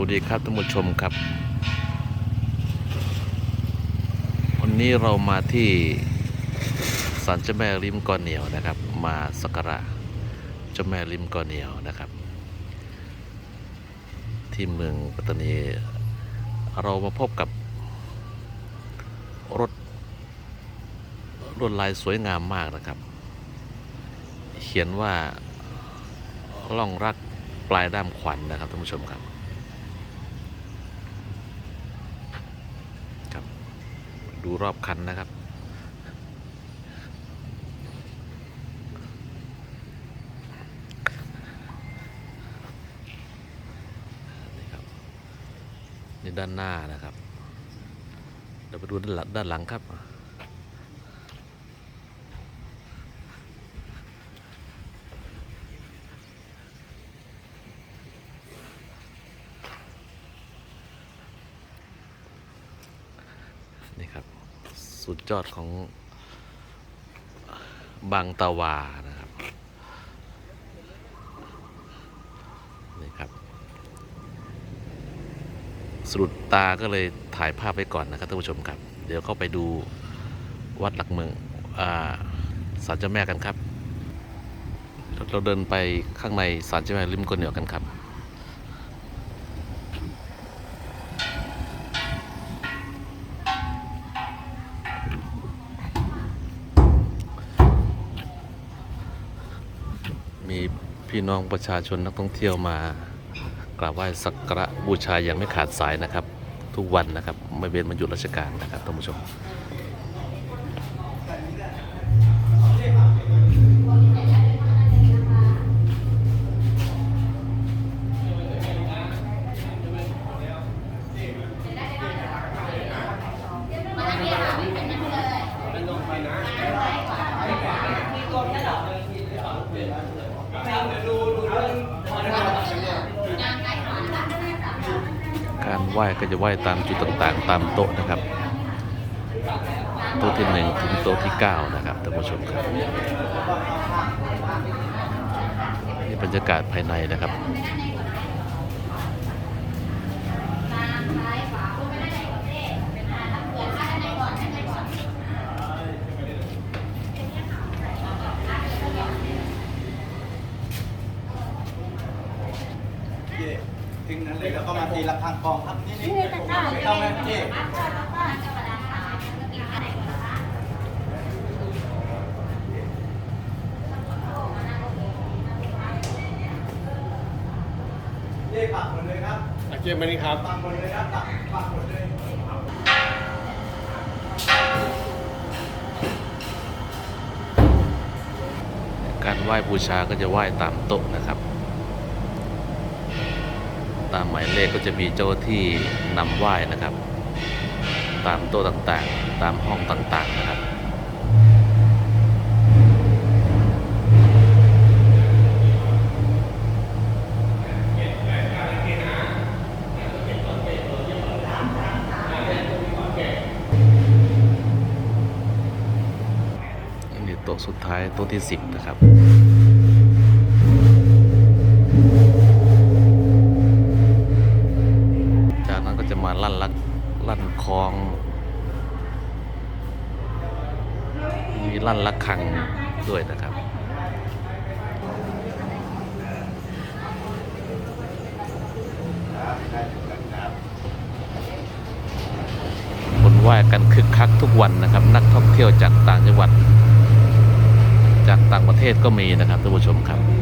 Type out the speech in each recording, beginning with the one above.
วัสดีครับท่านผู้ชมครับ วันนี้เรามาที่ศาลเจ้าแม่ริมกอเหนียวนะครับ มาสักการะเจ้าแม่ริมกอเหนียวนะครับ ที่เมืองปัตตานีเรามาพบกับรถลวดลายสวยงามมากนะครับ เขียนว่าล่องรักปลายด้ามขวัญนะครับท่านผู้ชมครับ ดูรอบคันนะครับนี่ครับ นี่ด้านหน้านะครับ เดี๋ยวไปดูด้านหลังด้านหลังครับ นี่ครับ สุดยอดของบางตาวานะครับ นี่ครับสะดุดตาก็เลยถ่ายภาพไว้ก่อนนะครับท่านผู้ชมครับ เดี๋ยวเข้าไปดูวัดหลักเมืองอ่าศาลเจ้าแม่กันครับ เราเดินไปข้างในศาลเจ้าแม่ริมกนเหนียวกันครับ มีพี่น้องประชาชนนักท่องเที่ยวมากราบไหว้สักการะบูชาอย่างไม่ขาดสายนะครับ ทุกวันนะครับ ไม่เว้นวันหยุดราชการนะครับท่านผู้ชม การไหว้ก็จะไหว้ตามจุดต่างๆ ตามโต๊ะนะครับ โต๊ะที่หนึ่งถึงโต๊ะที่เก้านะครับท่านผู้ชมครับนี่บรรยากาศภายในนะครับ ถึงนั้นเลยแล้ว ก็มาตีละครั้งกองครับนี่นี่นี่ตะกร้าไม่ต้องนะพี่นี่ปักหมดเลยครับอาเกียร์มานี่ครับปักหมดเลยครับปักปักหมดเลยการไหว้บูชาก็จะไหว้ตามโต๊ะนะครับ ตามหมายเลขก็จะมีเจ้าที่นำไหว้นะครับ ตามโต๊ะต่างๆ ตามห้องต่างๆนะครับนี่โต๊ะสุดท้ายโต๊ะที่สิบนะครับ ลั่นลักลั่นคลอง มีลั่นลักคังด้วยนะครับคนไหว้กันคึกคักทุกวันนะครับ นักท่องเที่ยวจากต่างจังหวัด จากต่างประเทศก็มีนะครับท่านผู้ชมครับ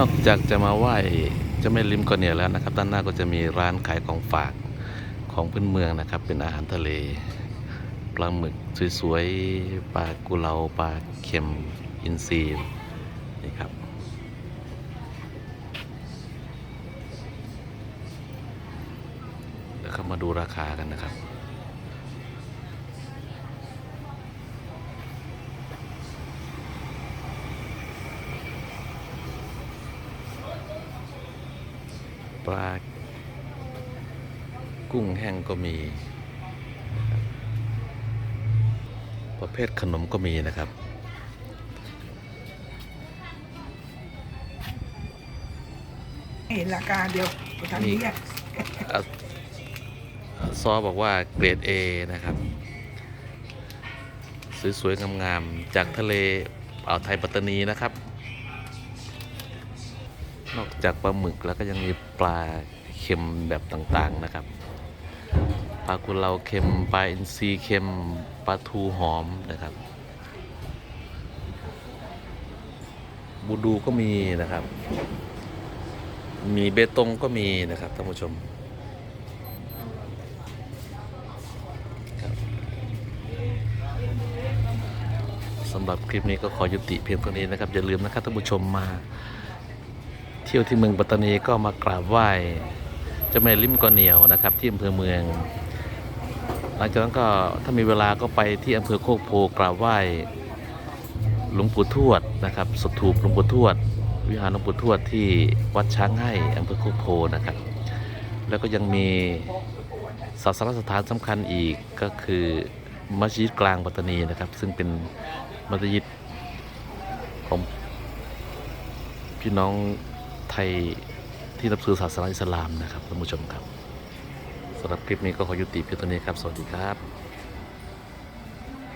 นอกจากจะมาไหว้เจะไม่ริมก่อนเนี่ยแล้วนะครับ ด้านหน้าก็จะมีร้านขายของฝากของพื้นเมืองนะครับ เป็นอาหารทะเลปลาหมึกสวยๆปลากุเลาปลาเค็มอินทรีนี่ครับเดี๋ยวเข้ามาดูราคากันนะครับ ปลา กุ้งแห้งก็มีนะครับประเภทขนมก็มีนะครับ เห็นราคาเดียวทางนี้อะอะซอบอกว่าเกรด A นะครับ สวยๆงามๆจากทะเลอ่าวไทยปัตตานีนะครับ นอกจากปลาหมึกแล้วก็ยังมีปลาเค็มแบบต่างๆนะครับ ปลากุเลาเค็ม ปลาอินทรีเค็ม ปลาทูหอมนะครับ บูดูก็มีนะครับ มีเบตงก็มีนะครับท่านผู้ชมสำหรับคลิปนี้ก็ขอยุติเพียงเท่านี้นะครับ อย่าลืมนะครับท่านผู้ชมมา เที่ยวที่เมืองปัตตานีก็มากราบไหว้เจ้าแม่ลิมกอเหนียวนะครับ ที่อำเภอเมือง หลังจากนั้นก็ถ้ามีเวลาก็ไปที่อำเภอโคกโพกราบไหว้หลวงปู่ทวดนะครับสถูปหลวงปู่ทวด วิหารหลวงปู่ทวดที่วัดช้างให้อำเภอโคกโพนะครับ แล้วก็ยังมีศาสนสถานสำคัญอีกก็คือมัสยิดกลางปัตตานีนะครับ ซึ่งเป็นมัสยิดของพี่น้อง ไทยที่นับถือศาสนาอิสลามนะครับท่านผู้ชมครับสำหรับคลิปนี้ก็ขอยุติเพียงเท่านี้ครับ สวัสดีครับ